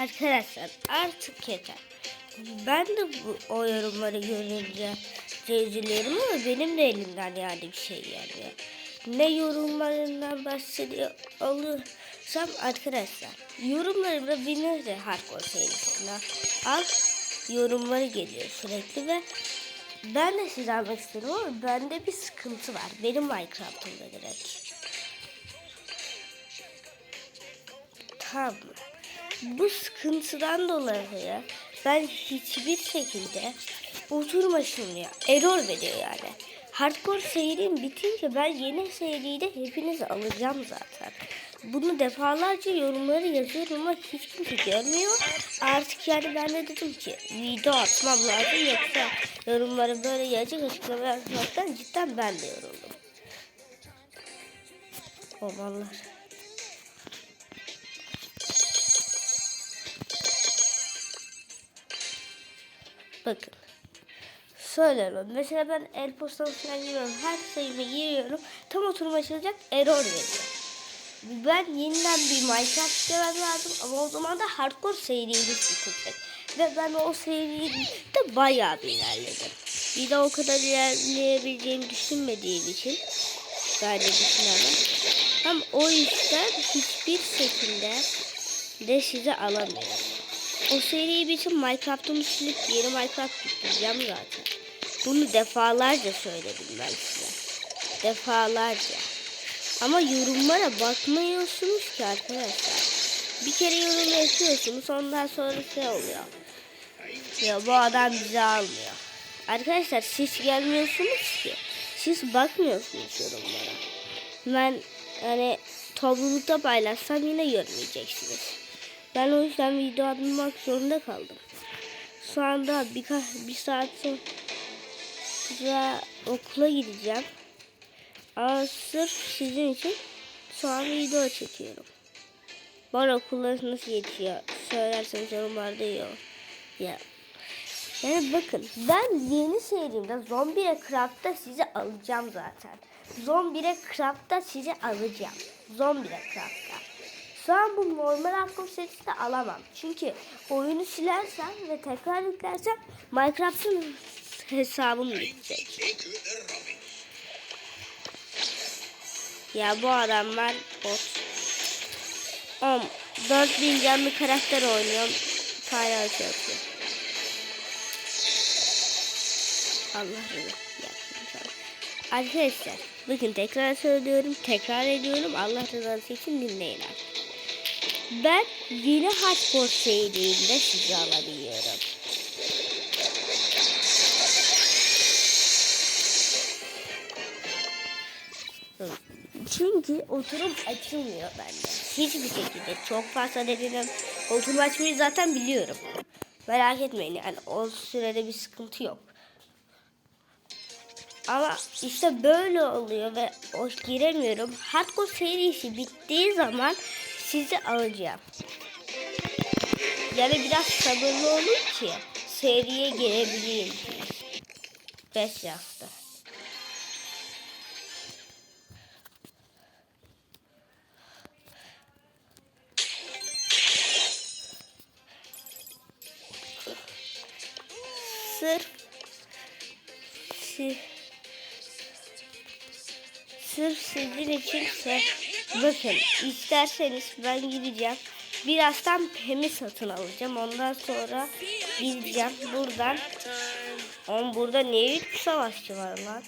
Arkadaşlar artık yeter. Ben de bu o yorumları görünce üzülüyorum ama benim de elimden yani bir şey gelmiyor. Ne yorumlarından bahsediyor olursam arkadaşlar yorumlarımda de hardcore serisine al yorumları geliyor sürekli ve ben de size almak istedim ama bende bir sıkıntı var. Benim Minecraft'ımda direkt. Tamam? Bu sıkıntıdan dolayı ben hiçbir şekilde oturmaşım ya. Error veriyor yani. Hardcore serim bitince ben yeni seriyi de hepinizi alacağım zaten. Bunu defalarca yorumları yazıyorum ama hiç kimse görmüyor. Artık yani ben de dedim ki video atmam lazım yoksa yorumları böyle yazacak açıklama yapmaktan cidden ben de yoruldum. Omanlar. Bakın. Söylüyorum. Mesela ben el postamı falan giriyorum. Her sayımı giriyorum. Tam oturma açılacak. Error veriyor. Ben yeniden bir Minecraft demem lazım. Ama o zaman da hardcore seriyi sıkılacak. Ve ben o seriyi de bayağı bir ilerledim. Bir de o kadar ilerleyebileceğimi düşünmediğim için. Sadece düşünemem. Hem o yüzden hiçbir şekilde de size alamıyorum. O seriyi bütün Minecraft'ımı silip yeni Minecraft yükleyeceğim zaten. Bunu defalarca söyledim ben size. Defalarca. Ama yorumlara bakmıyorsunuz ki arkadaşlar. Bir kere yorum yapıyorsunuz ondan sonra şey oluyor. Ya bu adam bizi almıyor. Arkadaşlar siz gelmiyorsunuz ki. Siz bakmıyorsunuz yorumlara. Ben hani toplulukta paylaşsam yine görmeyeceksiniz. Ben o yüzden video atmak zorunda kaldım. Şu anda birkaç bir saat sonra okula gideceğim. Ama sırf sizin için şu an video çekiyorum. Bana okullar nasıl geçiyor? Söylerseniz yorumlarda olur. Ya. Yani bakın ben yeni serimde Zombie Craft'ta sizi alacağım zaten. Zombie Craft'ta sizi alacağım. Zombie Craft'ta. Şu an bu normal hardcore serisinde alamam. Çünkü oyunu silersem ve tekrar yüklersem Minecraft'ın hesabım gidecek. Ya bu adamlar bot. 10 4000 canlı karakter oynuyorum. Hala şey yapıyor. Allah razı Arkadaşlar bakın tekrar söylüyorum tekrar ediyorum Allah rızası için dinleyin artık. Ben yeni hardcore seriinde sizi alabiliyorum. Çünkü oturum açılmıyor bende. Hiçbir şekilde çok fazla dedim. Oturum açmayı zaten biliyorum. Merak etmeyin yani o sürede bir sıkıntı yok. Ama işte böyle oluyor ve o giremiyorum. Hardcore serisi bittiği zaman sizi alacağım. Yani biraz sabırlı olun ki seriye girebileyim. 5 hafta. Sırf sırf sizin için bakın isterseniz ben gideceğim. Birazdan pemi satın alacağım. Ondan sonra gideceğim buradan. On burada niye üç savaşçı var lan?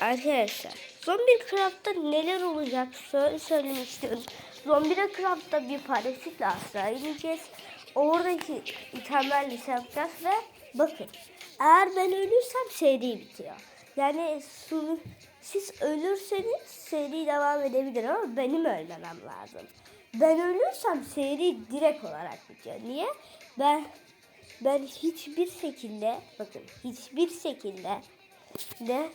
Arkadaşlar Zombie Craft'ta neler olacak söyle söylemek istiyorum. Zombie Craft'ta bir paraşütle asla ineceğiz. Oradaki itemlerle yapacağız ve bakın eğer ben ölürsem seri bitiyor. Yani su, siz ölürseniz seri devam edebilir ama benim ölmemem lazım. Ben ölürsem seri direkt olarak bitiyor. Niye? Ben ben hiçbir şekilde bakın hiçbir şekilde de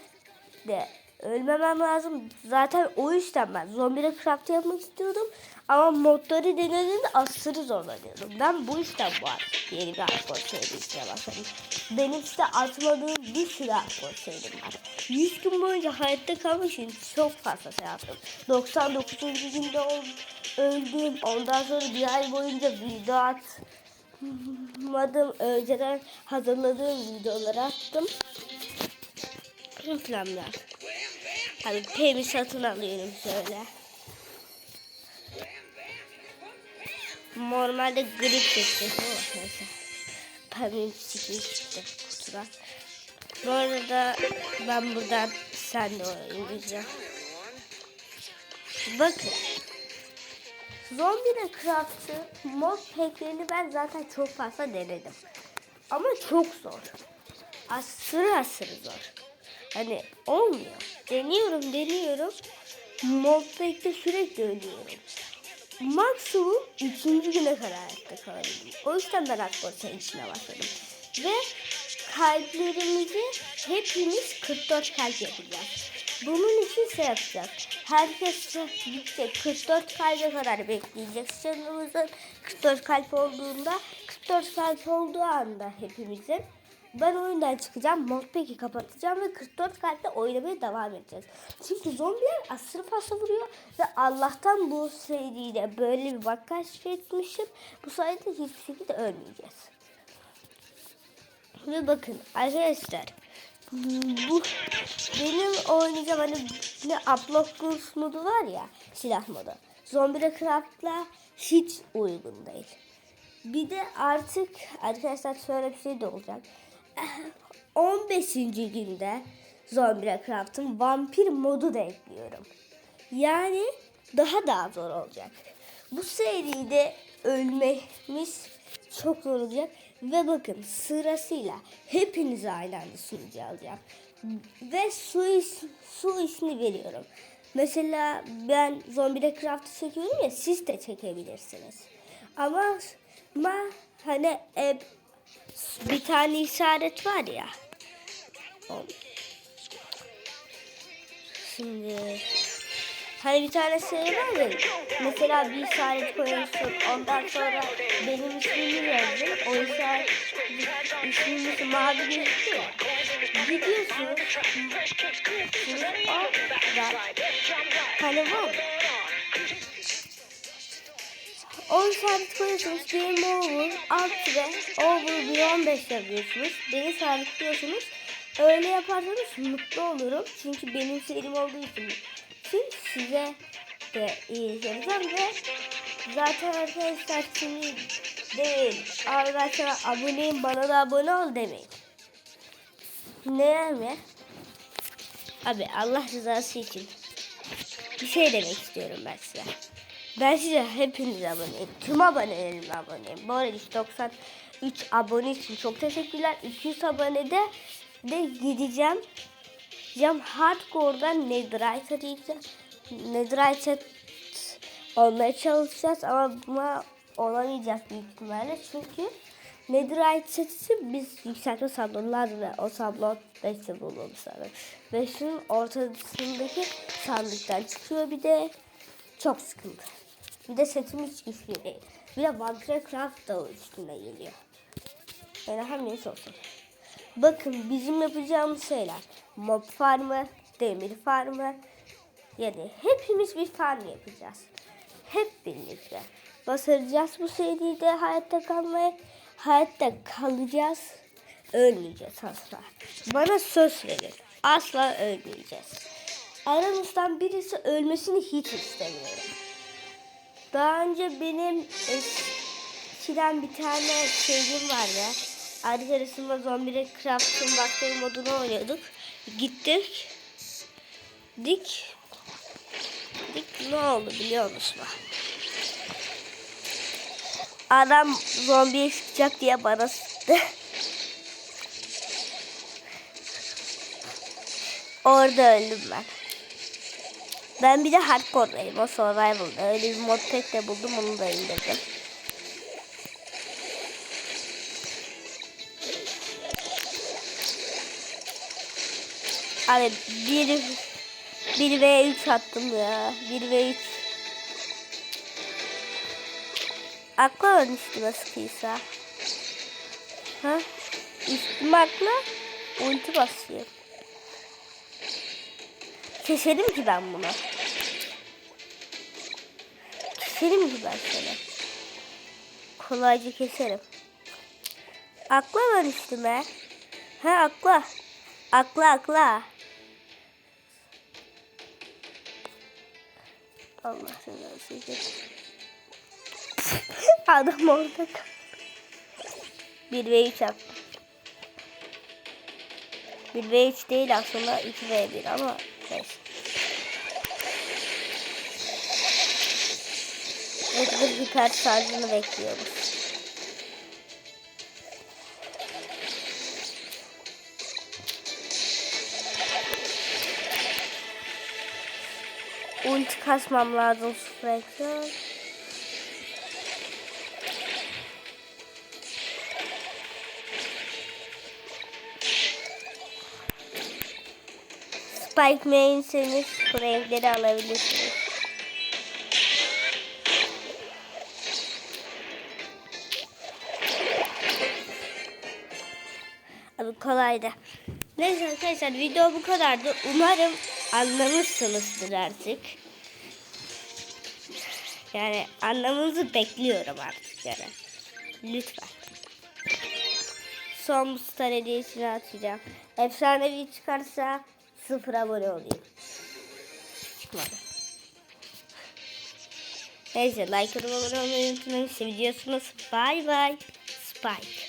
de ölmemem lazım. Zaten o yüzden ben zombie craft yapmak istiyordum. Ama modları denediğimde aşırı zorlanıyordum. Ben bu yüzden bu artık yeni bir hardcore serisine başladım. Benim işte atmadığım bir sürü hardcore serim var. 100 gün boyunca hayatta kalmak için çok fazla şey yaptım. 99. günde öldüm. Ondan sonra bir ay boyunca video atmadım. Önceden hazırladığım videoları attım. Reklamlar. Hadi pemi satın alıyorum şöyle. Normalde grip çekti. Neyse. Pemim çıktı çıktı kutuda. Bu arada ben buradan sen de oynayacağım. Bakın. Zombie Craft'ı mod packlerini ben zaten çok fazla denedim. Ama çok zor. Aşırı aşırı zor. Hani olmuyor. Deniyorum deniyorum. Pack'te sürekli ölüyorum. Maksimum 3. güne kadar hayatta kalabildim. O yüzden ben Akborsa içine başladım. Ve kalplerimizi hepimiz 44 kalp yapacağız. Bunun için şey yapacağız. Herkes gidecek 44 kalbe kadar bekleyecek. Canımızın 44 kalp olduğunda 44 kalp olduğu anda hepimizin ben oyundan çıkacağım. Modpack'i kapatacağım ve 44 kalple oynamaya devam edeceğiz. Çünkü zombiler aşırı fazla vuruyor ve Allah'tan bu seriyle böyle bir bak keşfetmişim. Bu sayede hiçbir şekilde ölmeyeceğiz. Ve bakın arkadaşlar bu benim oynayacağım hani ne Upload modu var ya silah modu. Zombie Craft'la hiç uygun değil. Bir de artık arkadaşlar şöyle bir şey de olacak. 15. günde Zombie Craft'ın vampir modu da ekliyorum. Yani daha daha zor olacak. Bu seride ölmemiz çok zor olacak. Ve bakın sırasıyla hepinize aynı anda sunucu alacağım. Ve su, iş, su işini veriyorum. Mesela ben Zombie Craft'ı çekiyorum ya siz de çekebilirsiniz. Ama, ama hani e, bir tane işaret var ya. Şimdi hani bir tane şey var ya. Mesela bir işaret koyuyorsun. Ondan sonra benim ismimi yazdın. O işaret ismimiz mavi gözüküyor. Gidiyorsun. Şimdi orada hani var. O işaret koyuyorsunuz. Game over. Alt ve over bir 15 yazıyorsunuz. Beni sabitliyorsunuz. Öyle yaparsanız mutlu olurum. Çünkü benim serim olduğu için. Çünkü size de iyi yazacağım ve zaten arkadaşlar şimdi değil. Arkadaşlar aboneyim bana da abone ol demeyin. Ne mi? Abi Allah rızası için bir şey demek istiyorum ben size. Ben size hepinize aboneyim. Tüm abonelerime aboneyim. Bu arada 93 abone için çok teşekkürler. 200 abonede de gideceğim. Gideceğim hardcore'dan Netherite arayacağım. Netherite olmaya çalışacağız ama olamayacağız büyük ihtimalle. Çünkü Netherite setisi biz yükseltme sablonlar ve o sablon 5 sablon sanırım. Ve şunun ortasındaki sandıktan çıkıyor bir de çok sıkıntı. Bir de setim hiç güçlü değil. Bir de Minecraft da üstüne geliyor. Yani hem neyse olsun. Bakın bizim yapacağımız şeyler. Mob farmı, demir farmı. Yani hepimiz bir farm yapacağız. Hep birlikte. Basaracağız bu seride hayatta kalmaya. Hayatta kalacağız. Ölmeyeceğiz asla. Bana söz verin. Asla ölmeyeceğiz. Aramızdan birisi ölmesini hiç istemiyorum. Daha önce benim eskiden bir tane sevgilim vardı. Arkadaşımla Zombie Craft'ın bakteri modunu oynuyorduk. Gittik. Dik. Dik ne oldu biliyor musun? Adam zombiye sıkacak diye bana sıktı. Orada öldüm ben. Ben bir de hardcore'dayım. O survival'da. Öyle bir mod pack de buldum. Onu da indirdim. Abi bir, bir ve 3 attım ya. Bir ve 3. Akla var üstüme sıkıysa. Ha? Üstüme akla ulti basıyor. Keserim ki ben bunu. Keserim ki ben seni. Kolayca keserim. Akla var üstüme. Ha akla. Akla akla. Allah seni olsun. Adam orada kal. 1 ve 3 yaptım. 1 ve 3 değil aslında 2 ve 1 ama neyse. Edgar hiper şarjını bekliyoruz. Ulti kasmam lazım sürekli. Spike main'seniz bu renkleri alabilirsiniz. Kolaydı. Neyse arkadaşlar video bu kadardı. Umarım anlamışsınızdır artık. Yani anlamanızı bekliyorum artık yani. Lütfen. Son star hediyesini atacağım. Efsanevi çıkarsa sıfır abone olayım. Çıkmadı. Neyse like abone olmayı unutmayın. Seviyorsunuz. Bye bye. Spike.